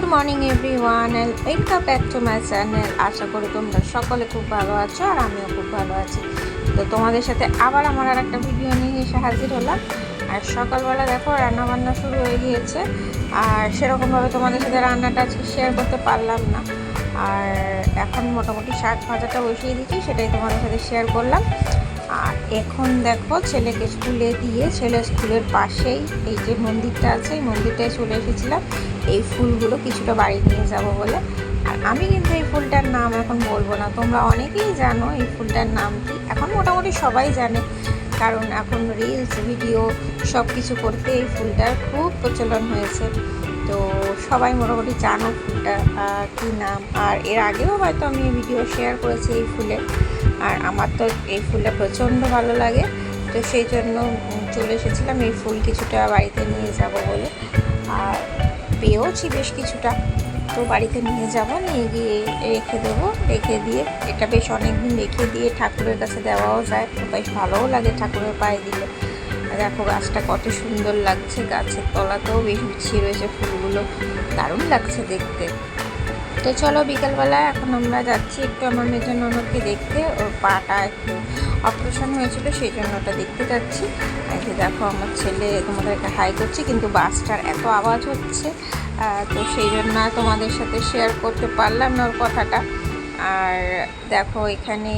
Good morning everyone and welcome back to my channel আশা করি তোমরা সকলে খুব ভালো আছো আর আমিও খুব ভালো আছি। তো তোমাদের সাথে আবার আমার আর একটা ভিডিও নিয়ে এসে হাজির হলাম। আর সকালবেলা দেখো রান্না বান্না শুরু হয়ে গিয়েছে। আর সেরকমভাবে তোমাদের সাথে রান্নাটা আজকে শেয়ার করতে পারলাম না। আর এখন মোটামুটি শাক ভাজাটা বসিয়ে দিচ্ছি সেটাই তোমাদের সাথে শেয়ার করলাম। আর এখন দেখো, ছেলেকে স্কুলে দিয়ে ছেলে স্কুলের পাশেই এই যে মন্দিরটা আছে, এই মন্দিরটায় চলে এসেছিলাম। এই ফুলগুলো কিছুটা বাড়ি নিয়ে যাব বলে। আর আমি কিন্তু এই ফুলটার নাম এখন বলব না। তোমরা অনেকেই জানো এই ফুলটার নাম কি। এখন মোটামুটি সবাই জানে। কারণ এখন রিলস ভিডিও সব কিছু করতে এই ফুলটার খুব প্রচলন হয়েছে। তো সবাই মোটামুটি জানো ফুলটা কী নাম। আর এর আগেও হয়তো আমি ভিডিও শেয়ার করেছি এই ফুলের আর আমার তো এই ফুলটা প্রচণ্ড ভালো লাগে। তো সেই জন্য চলে এসেছিলাম এই ফুল কিছুটা বাড়িতে নিয়ে যাব বলে। আর পেয়েওছি বেশ কিছুটা। তো বাড়িতে নিয়ে যাব, নিয়ে গিয়ে রেখে দেবো। রেখে দিয়ে এটা বেশ অনেক দিন রেখে দিয়ে ঠাকুরের কাছে দেওয়াও যায়। বেশ ভালোও লাগে ঠাকুরের পায়ে দিলে। দেখো গাছটা কত সুন্দর লাগছে, গাছের তলাতেও বেশ গুছিয়ে রয়েছে ফুলগুলো। দারুণ লাগছে দেখতে। তো চলো বিকালবেলা এখন আমরা যাচ্ছি একটু আমার মেজর ননদকে দেখতে। ওর পাটা একটু অপারেশন হয়েছিল, সেই জন্য ওটা দেখতে যাচ্ছি। এই দেখো, আমার ছেলে তোমাদেরকে হাই করছে, কিন্তু বাসটার এত আওয়াজ হচ্ছে। তো সেই জন্য তোমাদের সাথে শেয়ার করতে পারলাম না ওর কথাটা। আর দেখো, এখানে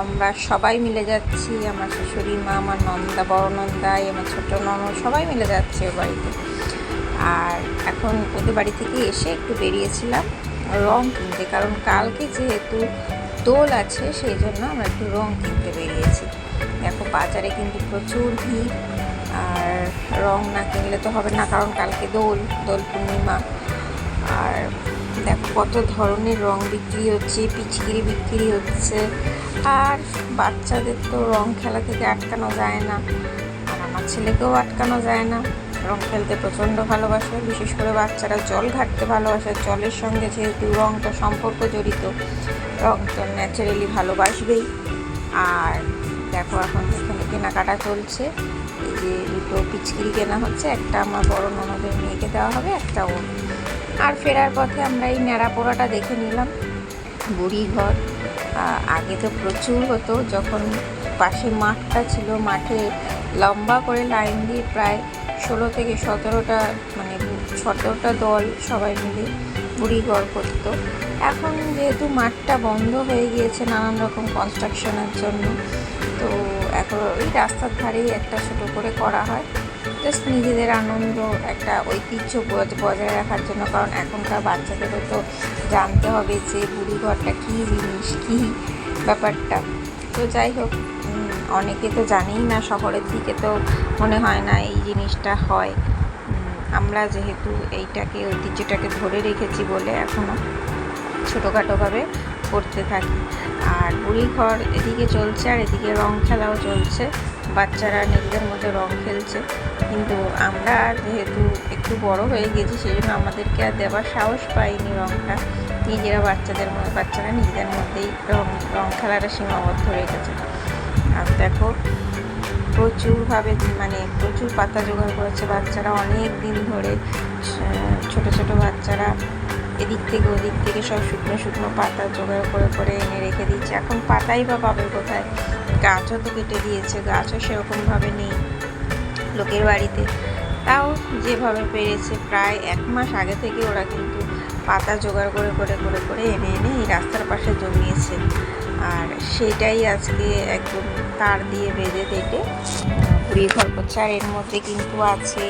আমরা সবাই মিলে যাচ্ছি। আমার শাশুড়ি মা, আমার নন্দা, বড় নন্দাই আমার ছোটো ননদ, সবাই মিলে যাচ্ছে ওর বাড়িতে। আর এখন ওদের বাড়ি থেকে এসে একটু বেরিয়েছিলাম রং কিনতে কারণ কালকে যেহেতু দোল আছে, সেই জন্য আমরা একটু রং কিনতে বেরিয়েছি। দেখো বাজারে কিন্তু প্রচুর ভিড়, আর রং না কিনলে তো হবে না, কারণ কালকে দোল দোল পূর্ণিমা। আর দেখো কত ধরনের রং বিক্রি হচ্ছে, পিচকিরি বিক্রি হচ্ছে, আর বাচ্চাদের তো রং খেলা থেকে আটকানো যায় না, আর আমার ছেলেকেও আটকানো যায় না। রং খেলতে প্রচণ্ড ভালোবাসে। বিশেষ করে বাচ্চারা জল ঘাটতে ভালোবাসে। জলের সঙ্গে যেহেতু রংটা সম্পর্ক জড়িত, রং তো ন্যাচারালি ভালোবাসবেই। আর দেখো এখন এখানে কেনাকাটা চলছে। এই যে দুটো পিচকিরি কেনা হচ্ছে। একটা আমার বড় ননদের মেয়েকে দেওয়া হবে, একটা ওর। আর ফেরার পথে আমরা এই ন্যাড়া পোড়াটা দেখে নিলাম। বুড়ি ঘর। আগে তো প্রচুর হতো। যখন পাশে মাঠটা ছিল, মাঠে লম্বা করে লাইন দিয়ে প্রায় ষোলো থেকে সতেরোটা মানে সতেরোটা দল সবাই মিলে বুড়ি ঘর করতো। এখন যেহেতু মাঠটা বন্ধ হয়ে গিয়েছে নানান রকম কনস্ট্রাকশনের জন্য, তো এখন ওই রাস্তার ধারেই একটা ছোটো করে করা হয়। জাস্ট নিজেদের আনন্দ, একটা ঐতিহ্য বজ- বজায় রাখার জন্য, কারণ এখনকার বাচ্চাদেরও তো জানতে হবে যে বুড়ি ঘরটা কী জিনিস, কী ব্যাপারটা। তো যাই হোক অনেকে তো জানেই না, শহরের দিকে তো মনে হয় না এই জিনিসটা হয়। আমরা যেহেতু এইটাকে, ঐতিহ্যটাকে ধরে রেখেছি বলে এখনও ছোটোখাটোভাবে করতে থাকি। আর বুড়ি ঘর এদিকে চলছে আর এদিকে রং খেলাও চলছে। বাচ্চারা নিজেদের মধ্যে রং খেলছে। কিন্তু আমরা যেহেতু একটু বড় হয়ে গেছি সেই জন্য আমাদেরকে আর দেওয়ার সাহস পাইনি রংটা। নিজেরা বাচ্চাদের মধ্যে, বাচ্চারা নিজেদের মধ্যেই রং রং খেলাটা সীমাবদ্ধ রেখেছে। আর দেখো প্রচুরভাবে মানে প্রচুর পাতা জোগাড় করেছে বাচ্চারা অনেক দিন ধরে। ছোট ছোট বাচ্চারা এদিক থেকে ওদিক থেকে সব শুকনো শুকনো পাতা জোগাড় করে করে এনে রেখে দিচ্ছে। এখন পাতাই বা পাবে কোথায়? গাছও তো কেটে দিয়েছে, গাছও সেরকমভাবে নেই লোকের বাড়িতে। তাও যেভাবে পেরেছে, প্রায় এক মাস আগে থেকে ওরা কিন্তু পাতা জোগাড় করে করে করে করে এনে এনে এই রাস্তার পাশে জমিয়েছে। আর সেটাই আজকে একদম তার দিয়ে বেঁধে কেটে পুড়িয়ে ঘর করছে। আর এর মধ্যে কিন্তু আছে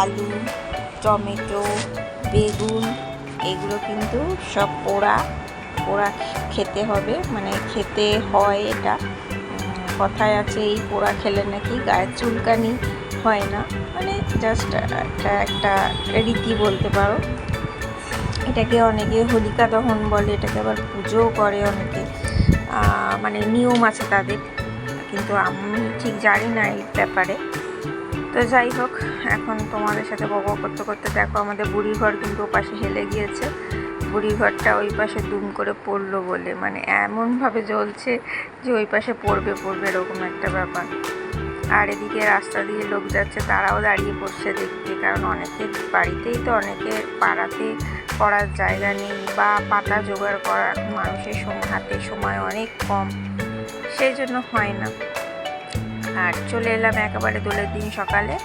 আলু, টমেটো, বেগুন, এগুলো কিন্তু সব পোড়া পোড়া খেতে হবে। মানে খেতে হয় এটা। কথায় আছে এই পোড়া খেলে নাকি গায়ের চুলকানি হয় না। মানে জাস্ট একটা একটা রীতি বলতে পারো। এটাকে অনেকে হোলিকা দহন বলে, এটাকে আবার পুজোও করে অনেকে। মানে নিয়ম আছে তাদের। কিন্তু আমি ঠিক জানি না এই ব্যাপারে। তো যাই হোক, এখন তোমাদের সাথে বক করতে করতে দেখো আমাদের বুড়ি ঘর কিন্তু ও পাশে হেলে গিয়েছে। বুড়ি ঘরটা ওই পাশে দুম করে পড়ল বলে। মানে এমনভাবে জ্বলছে যে ওই পাশে পড়বে পড়বে এরকম একটা ব্যাপার। আর এদিকে রাস্তা দিয়ে লোক যাচ্ছে, তারাও দাঁড়িয়ে পড়ছে দেখতে, কারণ অনেকের বাড়িতেই তো অনেকের পাড়াতে করার জায়গা নেই বা পাতা জোগাড় করার মানুষের সম- হাতে সময় অনেক কম, সেই জন্য হয় না। আর চলে এলাম একেবারে দোলের দিন সকালে,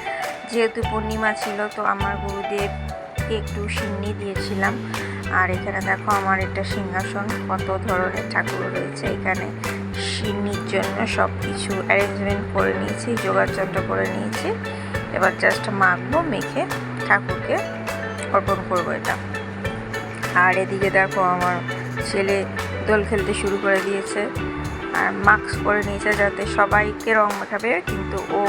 যেহেতু পূর্ণিমা ছিল তো আমার গুরুদেবকে একটু সিন্নি দিয়েছিলাম। আর এখানে দেখো আমার একটা সিংহাসন, কত ধরনের ঠাকুর রয়েছে এখানে। সিন্নির জন্য সব কিছু অ্যারেঞ্জমেন্ট করে নিয়েছি যোগাড়যন্ত্র করে নিয়েছি। এবার জাস্ট মাখবো, মেখে ঠাকুরকে অর্পণ করব এটা। আর এদিকে দেখো আমার ছেলে দোল খেলতে শুরু করে দিয়েছে। আর মাস্ক পরে নিয়েছে যাতে সবাইকে রং মাখাবে, কিন্তু ও